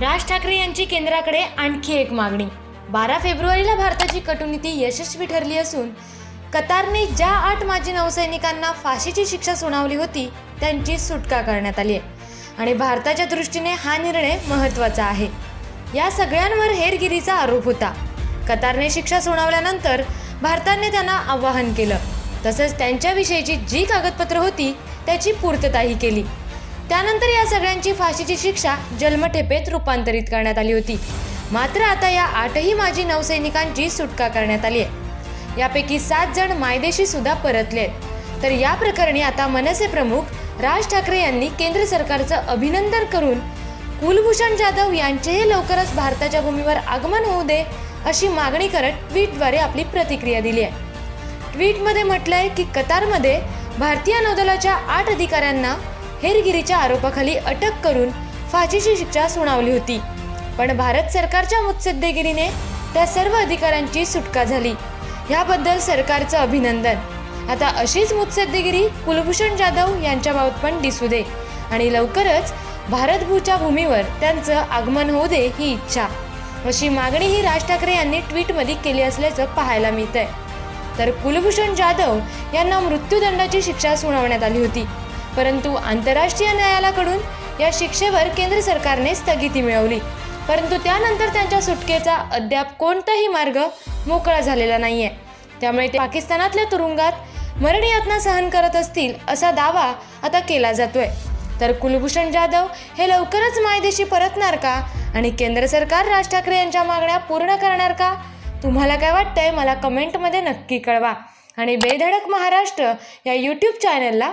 राज ठाकरे यांची केंद्राकडे आणखी एक मागणी. बारा फेब्रुवारीला भारताची कटुनीती यशस्वी ठरली असून कतारने ज्या आठ माजी नौसैनिकांना फाशीची शिक्षा सुनावली होती त्यांची सुटका करण्यात आली आहे. आणि भारताच्या दृष्टीने हा निर्णय महत्त्वाचा आहे. या सगळ्यांवर हेरगिरीचा आरोप होता. कतारने शिक्षा सुनावल्यानंतर भारताने त्यांना आवाहन केलं. तसंच त्यांच्याविषयीची जी कागदपत्र होती त्याची पूर्तताही केली. त्यानंतर या सगळ्यांची फाशीची शिक्षा जन्मठेपेत रूपांतरित करण्यात आली होती. मात्र आता या आठही माजी नौसैनिकांची सुटका करण्यात आली आहे. यापैकी सात जण मायदेशी सुद्धा परतले आहेत. तर या प्रकरणी आता मनसे प्रमुख राज ठाकरे यांनी केंद्र सरकारचं अभिनंदन करून कुलभूषण जाधव यांचेही लवकरच भारताच्या भूमीवर आगमन होऊ दे अशी मागणी करत ट्विटद्वारे आपली प्रतिक्रिया दिली आहे. ट्विटमध्ये म्हटलंय की कतारमध्ये भारतीय नौदलाच्या आठ अधिकाऱ्यांना हेरगिरीच्या आरोपाखाली अटक करून फाशीची शिक्षा सुनावली होती. पण भारत सरकारच्या मुत्सद्देगिरीने त्या सर्व अधिकाऱ्यांची सुटका झाली. ह्याबद्दल सरकारचं अभिनंदन. आता अशीच मुत्सद्देगिरी कुलभूषण जाधव यांच्याबाबत पण दिसू दे आणि लवकरच भारतभूच्या भूमीवर त्यांचं आगमन होऊ दे ही इच्छा. अशी मागणी ही राज ठाकरे यांनी ट्विटमध्ये केली असल्याचं पाहायला मिळतंय. तर कुलभूषण जाधव यांना मृत्यूदंडाची शिक्षा सुनावण्यात आली होती. परंतु आंतरराष्ट्रीय न्यायालयाकडून या शिक्षेवर केंद्र सरकारने स्थगिती मिळवली. परंतु त्यानंतर त्यांच्या सुटकेचा अद्याप कोणताही मार्ग मोकळा झालेला नाहीये. त्यामुळे ते पाकिस्तानातल्या तुरुंगात मरण यातना सहन करत असतील असा दावा आता केला जातोय. तर कुलभूषण जाधव हे लवकरच मायदेशी परतणार का आणि केंद्र सरकार राज ठाकरे यांच्या मागण्या पूर्ण करणार का? तुम्हाला काय वाटतंय? मला कमेंटमध्ये नक्की कळवा. आणि बेधडक महाराष्ट्र या यूट्यूब चॅनलला